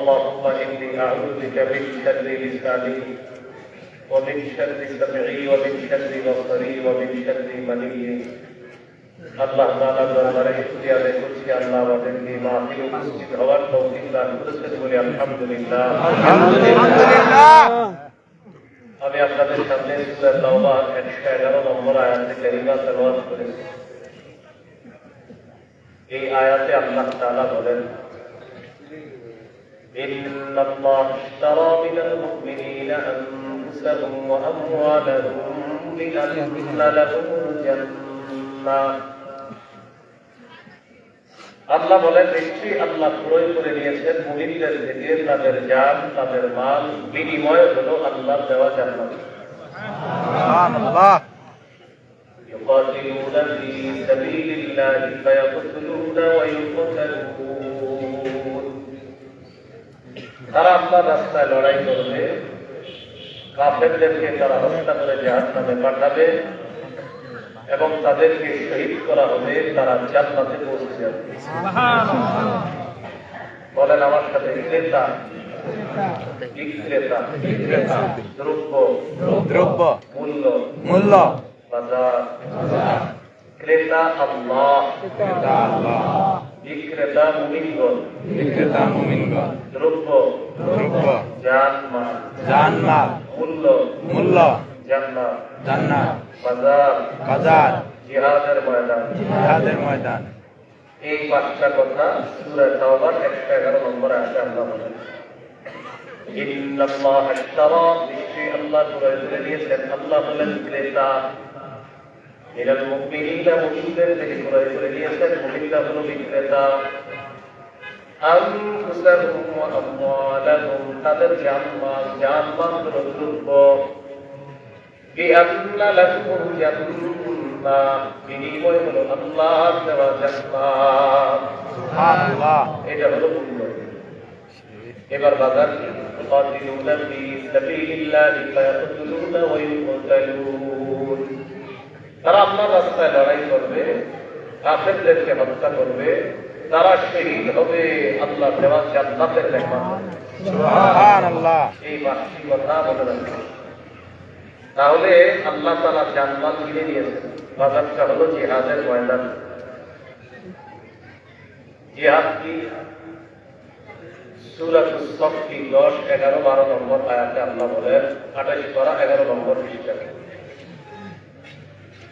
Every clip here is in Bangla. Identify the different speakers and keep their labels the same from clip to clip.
Speaker 1: اللهم إني أعوذ بك من شر لساني ومن شر سمعي ومن شر بصري ومن شر مني আল্লাহ তাআলা দরবারে শুকরিয়া আদায় করছি আল্লাহ আমাদেরকে মাহফিলে উপস্থিত হওয়ার তৌফিক দান করেছেন বলে আলহামদুলিল্লাহ
Speaker 2: আলহামদুলিল্লাহ
Speaker 1: আমি আপনাদের সামনে সূরা তাওবা 111 নম্বর আয়াতে কারিমা তেলাওয়াত করেছি এই আয়াতে আল্লাহ তাআলা বলেন إن الله اشترى من المؤمنين أنفسهم وأموالهم بأن لهم الجنة আল্লাহ বলেন নিশ্চয়ই আল্লাহ ক্রয় করে নিয়েছেন মুমিনদের থেকে তাদের জান তাদের মাল বিনিময় হলো আল্লাহ দেওয়া জান্নাত
Speaker 2: সুবহানাল্লাহ
Speaker 1: يقاتلون في سبيل الله فيقتلون ويقتلون তারা আপনার রাস্তায় লড়াই করবে। কাফেরদেরকে তারা হত্যা করে জাহাজ নামে পাঠাবে এবং তাদেরকে শহীদ করা হবে তারা জান্নাতে পৌঁছে যাবে। বলেন আমার সাথে ক্রেতা বিক্রেতা দ্রব্য
Speaker 2: দ্রব্য
Speaker 1: মূল্য
Speaker 2: মূল্য
Speaker 1: বাজার ক্রেতা আল্লাহ।
Speaker 2: আল্লাহ।
Speaker 1: বিক্রেতা মুমিনগণ
Speaker 2: বিক্রেতা মুমিনগণ
Speaker 1: দ্রব্য
Speaker 2: দ্রব্য।
Speaker 1: জানমাল।
Speaker 2: জানমাল।
Speaker 1: মূল্য
Speaker 2: মূল্য।
Speaker 1: জান্নাত।
Speaker 2: জান্নাত।
Speaker 1: বাজার।
Speaker 2: বাজার।
Speaker 1: জিহাদের ময়দান।
Speaker 2: জিহাদের ময়দান।
Speaker 1: এই পাঁচটা কথা সূরা তাওবার 111 নম্বর আয়াতে আমরা বলেন ইন্নাল্লাহ ইশতারা নিশ্চয়ই আল্লাহ করে নিয়েছেন আল্লাহ হলেন ক্রেতা। মিনাল মুমিনিনা মুমিনদের থেকে ক্রয় করে নিয়েছেন মুমিনরা হলো বিক্রেতা আনফুসাহুম ওয়া আমওয়ালাহুম তাদের জানমাল জানমাল হলো দ্রব্য বিআন্না লাহুমুল জান্নাহ বিনিময় হলো আল্লাহর দেওয়া জান্নাত
Speaker 2: সুবহানাল্লাহ
Speaker 1: এটা হলো মূল্য এবার বাজার কি قاتلون في سبيل الله فيقتلون ويقتلون তারা আল্লাহর রাস্তায় লড়াই করবে কাফেরদেরকে হত্যা করবে তারা শহীদ হবে আল্লাহ দেওয়া জান্নাতের
Speaker 2: সুবহানাল্লাহ।
Speaker 1: এই বার্ষিক কথা মনে রাখবে তাহলে আল্লাহ তারা জানমাল কিনে নিয়েছেন। বাজারটা হলো জিহাদের ময়দান। জিহাদ কি? সুরাতুস সফি দশ এগারো বারো নম্বর আয়াতে আল্লাহ বলেন আঠাশ করা এগারো নম্বর পৃষ্ঠাতে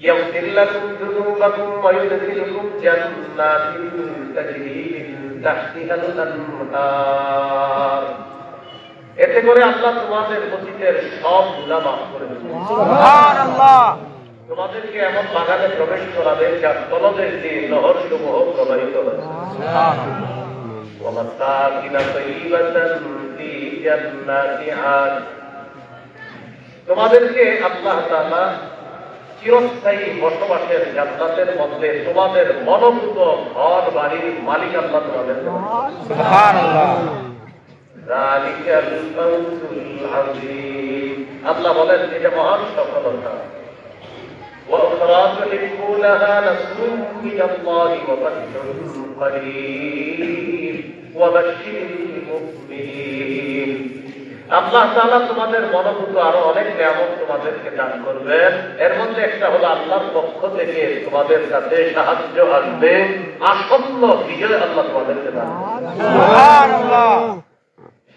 Speaker 1: يغفر لكم ذنوبكم ويدخلكم جنات تجري من تحتها الأنهار এতে করে আল্লাহ তোমাদের অতীতের সব গুণা মাফ করে দেবেন
Speaker 2: সুবহানাল্লাহ
Speaker 1: তোমাদেরকে এমন বাগানে প্রবেশ করাবে যার তলদের দিয়ে নহর সমূহ প্রবাহিত হচ্ছে
Speaker 2: সুবহানাল্লাহ
Speaker 1: ومساكن طيبة في جنات عاد তোমাদেরকে আল্লাহ তাআলা চিরস্থায়ী বসবাসের জান্নাতের মধ্যে তোমাদের মনোভূত ঘর বাড়ির মালিক আল্লাহ তোমাদের
Speaker 2: সুবহানাল্লাহ
Speaker 1: যালিকাল ফাউজুল আযীম। আল্লাহ বলেন এটা মহান সফলতা وأخرى تحبونها نصر من الله وفتح قريب وبشر المؤمنين আল্লাহ তাআলা তোমাদের মনোভূত আরও অনেক নিয়ামত তোমাদেরকে দান করবেন। এর মধ্যে একটা হলো আল্লাহর পক্ষ থেকে তোমাদের কাছে সাহায্য আসবে আসন্ন বিজয় আল্লাহ তোমাদেরকে দান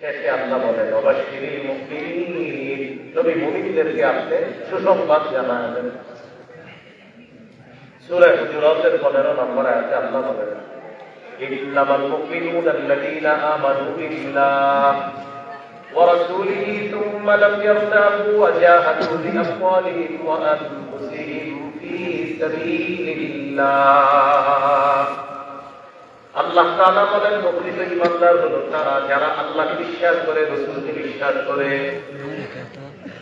Speaker 1: শেষে আল্লাহ বলেন অবাশিরি মুমিনিন। নবী মুমিনদেরকে আপনি সুসংবাদ জানাবেন। সূরা হুজুরাতের 15 নম্বর আয়াতে আল্লাহ বলেন ইন্নামাল মুমিনুনা আল্লাযীনা আমানু বিল্লাহ। ورسوله ثم لم يرتابوا وجاهدوا بأموالهم وأنفسهم في سبيل الله আল্লাহ তাআলা বলেন প্রকৃত ইমানদার হলো তারা যারা আল্লাহকে বিশ্বাস করে রসুলকে বিশ্বাস করে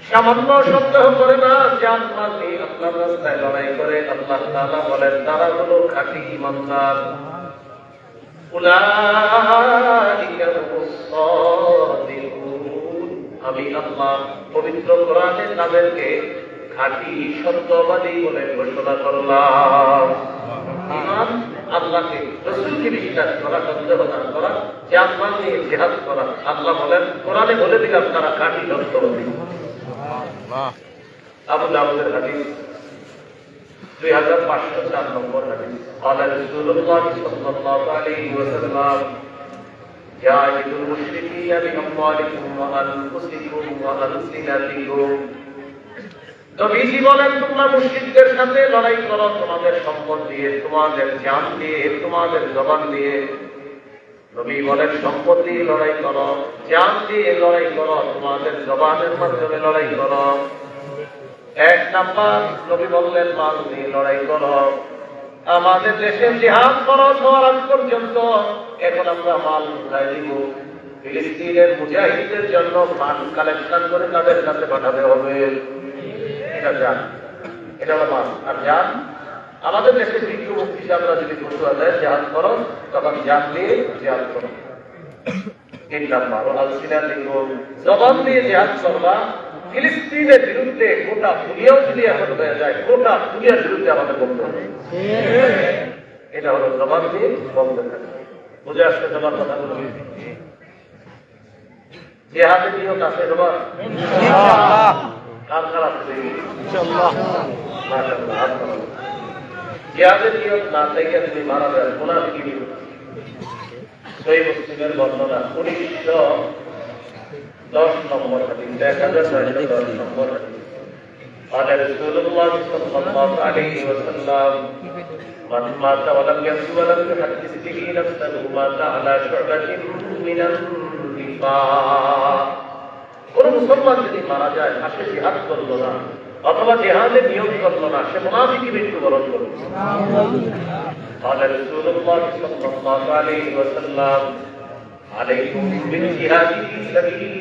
Speaker 1: সামান্য সন্দেহ করে না যে আল্লাহ নেই আল্লাহর রাস্তায় লড়াই করে আল্লাহ তাআলা বলেন তারা হলো খাঁটি ইমানদার উলাইকা হুমুস সাদিকুন। আমি আল্লাহ পবিত্র কোরআনে তাদেরকে খাঁটি সত্যবাদী বলে ঘোষণা করলাম ইমান আল্লাহকে রসুলকে বিশ্বাস করা সন্দেহ না করা যে আল্লাহ নিয়ে জেহাদ করা আল্লাহ বলেন কোরআনে বলে দিলাম তারা খাঁটি সত্যবাদী আবু দাউদের হাদিস দুই হাজার পাঁচশো চার নম্বর হাদিস قال رسول الله صلى الله عليه وسلم جاهدوا المشركين بأموالكم وأنفسكم وألسنتكم নবীজি বলেন তোমরা মুশরিকদের সাথে লড়াই করো তোমাদের সম্পদ দিয়ে তোমাদের জান দিয়ে তোমাদের জবান দিয়ে নবী বলেন সম্পদ দিয়ে লড়াই করো জান দিয়ে লড়াই করো তোমাদের জবানের মাধ্যমে লড়াই করো এক নাম্বার নবী বললেন মাল দিয়ে লড়াই করো আমাদের দেশে জিহাদ খরচ হওয়ার আগ পর্যন্ত এখন আমরা মাল উঠাই দিব ফিলিস্তিনের মুজাহিদের জন্য ফান্ড কালেকশন করে তাদের কাছে পাঠাতে হবে। এটা যান এটা হলো মাল আর যান আমাদের দেশে বিক্ষু মুক্তি আমরা যদি ঘোষণা দেয় জিহাদ করো তখন জান দিয়ে জিহাদ করো তিন নাম্বার আলোচনা লিঙ্গ জবান দিয়ে জিহাদ করবা। ফিলিস্তিনের বিরুদ্ধে গোটা দুনিয়াও যদি এখন হয়ে যায় গোটা দুনিয়ার বিরুদ্ধে আমাদের বলতে হবে এটা হলো দিয়ে বন্ধ থাকে বুঝে আসছে জবান কথাগুলো? জেহাদে নিয়োগ আছে
Speaker 2: ইনশাআল্লাহ।
Speaker 1: কার কার আছে। জিহাদের নিয়োগ না থেকে তুমি মারা যান মুনাফিকি বিরোধ সেই মুসলিমের বর্ণনা। উনিশশো দশ নম্বর হাদিস এক হাজার নয়শো দশ নম্বর হাদিস قال رسول الله صلى الله عليه وسلم من مات ولم يكن ولم يحدث به نفسه مات على شعبة من النفاق কোন মুসলমান যদি মারা যায় আর সে জিহাদ করলো না অথবা জেহাদে নিয়োগ করলো না সে মুনাফিকি মৃত্যুবরণ করলো قال رسول الله صلى الله عليه وسلم عليكم بالجهاد في سبيل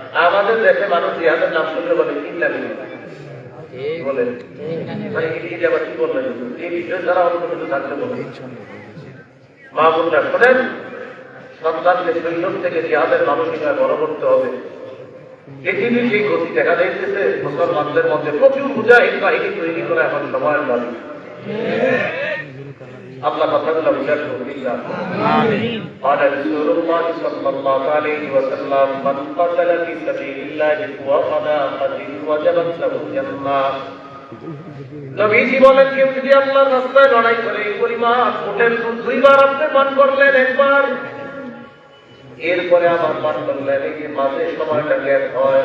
Speaker 1: আমাদের দেশে মানুষ জিহাদের নাম শুনলে বলে কি লাগে বলে। মানে আবার কি বললেন? এই বিষয় ছাড়া অন্য কিছু থাকলে বলে মা বোনরা শোনেন। সন্তানকে শৈশব থেকে জিহাদের মানসিকতায় বড় করতে হবে। পৃথিবীর যে গতি দেখা যাইতেছে। মুসলমানদের মধ্যে প্রচুর মুজাহিদ বাহিনী তৈরি করা এখন সময়ের দাবি আল্লাহ কথাগুলো বুঝার তৌফিক দান করুন। قال رسول الله صلى الله عليه وسلم من قتل في سبيل الله وصداقة وجبت له الجنة নবীজি বলেন কেউ যদি আল্লাহর রাস্তায় লড়াই করে এই পরিমাণ ওটের দুধ দুইবার আপনি পান করলেন একবার এরপরে আবার পান করলেন এই যে মাঝে সময়টা গ্যাপ হয়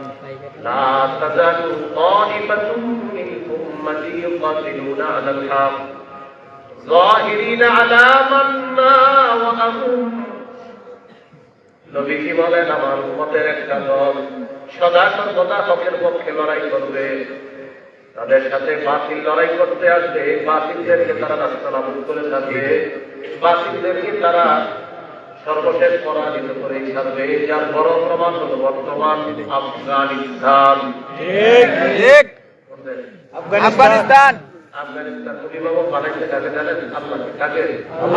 Speaker 1: لا تزال طائفة من أمتي يقاتلون على الحق ظاهرين على من ناوأهم নবীজি বলেন আমার উম্মতের একটা দল সদা সর্বদা হকের পক্ষে লড়াই করবে তাদের সাথে বাতিল লড়াই করতে আসবে বাতিলদেরকে তারা রাস্তা নাবুদ করে থাকবে বাতিলদেরকে তারা সর্বশেষ পরাজিত করে ছাড়বে যার বড় প্রমাণ হল বর্তমান আফগানিস্তান।
Speaker 2: ঠিক। ঠিক। আফগানিস্তান।
Speaker 1: আফগানিস্তান। অভিভাবক বানাইতে কাকে জানেন? আল্লাহকে কাকে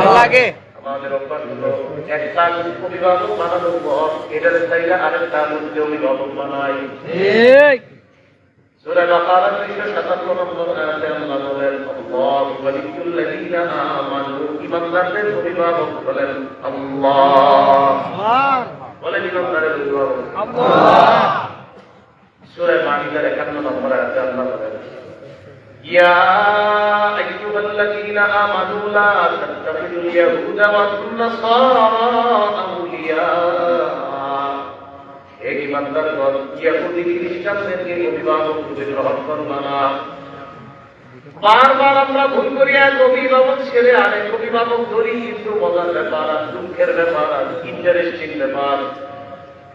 Speaker 2: আল্লাহকে।
Speaker 1: আমাদের অভ্যাস হলো একটা অভিভাবক বানানোর পর এটার চাইলে আরেকটা মধ্যে অভিভাবক বানাই
Speaker 2: ঠিক
Speaker 1: সূরা বাকারা 257 নম্বর আয়াতে আল্লাহ বলেন আল্লাহু ওয়ালিয়ুল্লাযীনা আমানু ঈমানদারদের অভিভাবক হলেন আল্লাহ বলেন ঈমানদারের অভিভাবক
Speaker 2: আল্লাহ
Speaker 1: সূরা মাইদার 51 নম্বর আয়াতে আল্লাহ বলেন يا أيها الذين آمنوا لا تتخذوا اليهود والنصارى أولياء এই ইমানদারগণ ইয়াহুদি খ্রিস্টানদেরকে অভিভাবক রূপে গ্রহণ করবা না। বারবার আমরা ভুল করি এক অভিভাবক ছেড়ে আরেক অভিভাবক ধরি কিন্তু মজার ব্যাপার আর দুঃখের ব্যাপার আর ইন্টারেস্টিং ব্যাপার।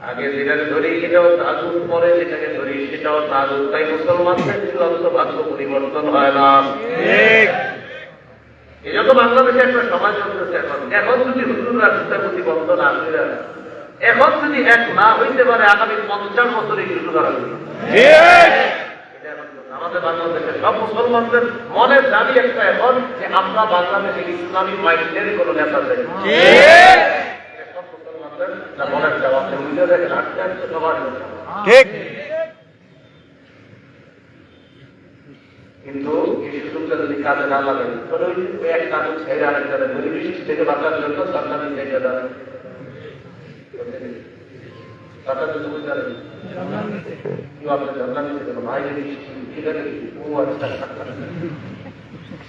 Speaker 1: আগে যেটাকে ধরি এটাও তাগুত পরে যেটাকে ধরি সেটাও তাগুত। তাই মুসলমানদের চূড়ান্ত ভাগ্য পরিবর্তন হয় না। এই জন্য বাংলাদেশে একটা সমাজ চলতেছে এখন। এখন যদি হুজুররা সুতাপতি বন্ধ না করে এখন যদি এক না হইতে পারে আগামী পঞ্চাশ বছরে করা। আমাদের বাংলাদেশের সব মুসলমানদের মনের দাবি একটা এখন যে আমরা বাংলাদেশের ইসলামী মাইন্ডের কোনো নেতা মনের সবার
Speaker 2: ঠিক।
Speaker 1: কিন্তু এই সুযোগটা যদি কাজে না লাগে তাহলে ওই এক কাজ ছেড়ে আরেকটা বৃষ্টি থেকে বাঁচার জন্য সরকারি জায়গা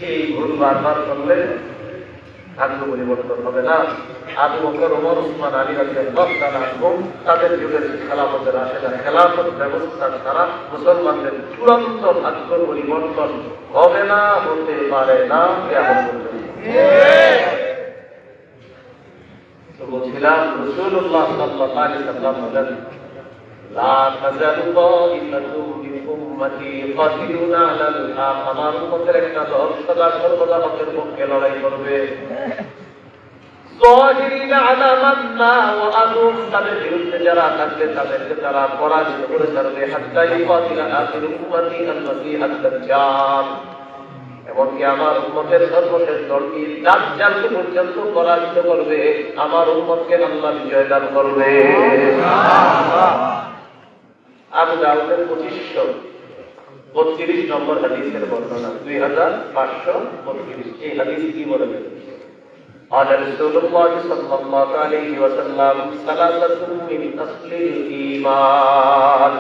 Speaker 1: এই পরিবর্তন হবে না আবু বকর ওমর উসমান আলী রাদিয়াল্লাহু তাদের যুগের খেলাফতের আসে না খেলাফত ব্যবস্থা ছাড়া মুসলমানদের চূড়ান্ত ভাগ্য পরিবর্তন হবে না, হতে পারে না কেমন তো বলছিলাম রসুল্লাহ সাল্লাল্লাহু আলাইহি সাল্লাম বলেন লা তাজালু তাইফাতুম মিন উম্মতি ইয়াকাতিলুনা আলাল হক আমার উম্মতের একটা দল সদা সর্বদা হকের পক্ষে লড়াই করবে ظاهرين على من ناوأهم তাদের বিরুদ্ধে যারা থাকবে তাদেরকে তারা পরাজিত করে ছাড়বে হাত্তা ইউকাতিলা আখির উম্মতি আল-মাসীহ আদ-দাজ্জাল এমনকি আমার উম্মতের সর্বশেষ দলটি দাজ্জালকে পর্যন্ত পরাজিত করবে আমার উম্মতকে আল্লাহ বিজয় দান করবে আবু দাউদের পঁচিশশো বত্রিশ নম্বর হাদিসের বর্ণনা দুই হাজার পাঁচশো বত্রিশ এই হাদিস কি বলবে قال رسول الله صلى الله عليه وسلم ثلاثة من أصل الإيمان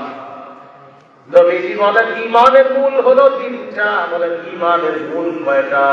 Speaker 1: নবীজি বলেন ইমানের মূল হলো তিনটা বলেন ইমানের মূল কয়টা?